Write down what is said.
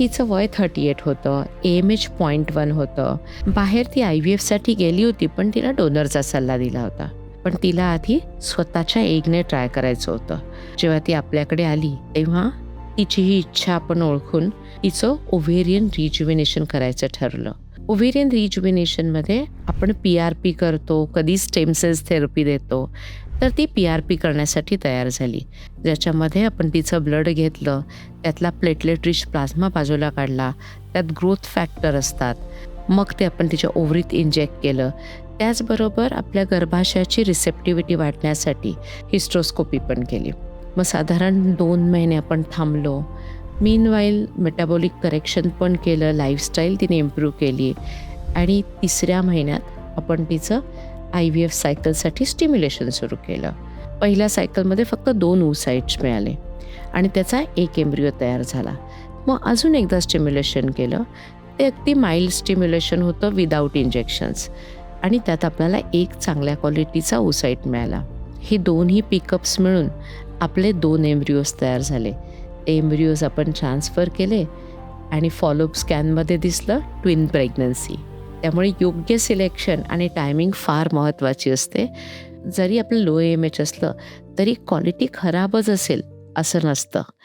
हिचं वय thirty eight होतं. एम एच पॉईंट वन होतं. बाहेर ती आय व्ही एफसाठी गेली होती पण तिला डोनरचा सल्ला दिला होता. पण तिला आधी स्वतःच्या एगने ट्राय करायचं होतं. जेव्हा ती आपल्याकडे आली तेव्हा तिची ही इच्छा आपण ओळखून तिचं ओव्हेरियन रिज्युमिनेशन करायचं ठरलं. ओव्हेरियन रिज्युमिनेशनमध्ये आपण पी आर पी करतो कधी स्टेम सेल्स थेरपी देतो तर ती पी आर पी करण्यासाठी तयार झाली. ज्याच्यामध्ये आपण तिचं ब्लड घेतलं त्यातला प्लेटलेट रिच प्लाझ्मा बाजूला काढला त्यात ग्रोथ फॅक्टर असतात. मग ते आपण तिच्या ओव्हरीत इंजेक्ट केलं. त्याचबरोबर आपल्या गर्भाशयाची रिसेप्टिव्हिटी वाढण्यासाठी हिस्ट्रोस्कोपी पण केली. मग साधारण दोन महिने आपण थांबलो. मीनवाईल मेटाबॉलिक करेक्शन पण केलं लाईफस्टाईल तिने इम्प्रूव्ह केली. आणि तिसऱ्या महिन्यात आपण तिचं आय व्ही एफ सायकलसाठी स्टिम्युलेशन सुरू केलं. पहिल्या सायकलमध्ये फक्त दोन ओसाईट्स मिळाले आणि त्याचा एक एम्ब्रिओ तयार झाला. मग अजून एकदा स्टिम्युलेशन केलं. ते अगदी माइल्ड स्टिम्युलेशन होतं विदाऊट इंजेक्शन्स आणि त्यात आपल्याला एक चांगल्या क्वालिटीचा ओसाईट मिळाला. हे दोन्ही पिकअप्स मिळून आपले दोन एम्ब्रिओज तयार झाले. ते एम्ब्रिओज आपण ट्रान्सफर केले आणि फॉलोअप स्कॅनमध्ये दिसलं ट्विन प्रेग्नन्सी त्यामुळे योग्य सिलेक्शन आणि टायमिंग फार महत्त्वाची असते. जरी आपलं लो एम एच असलं तरी क्वालिटी खराबच असेल असं नसतं.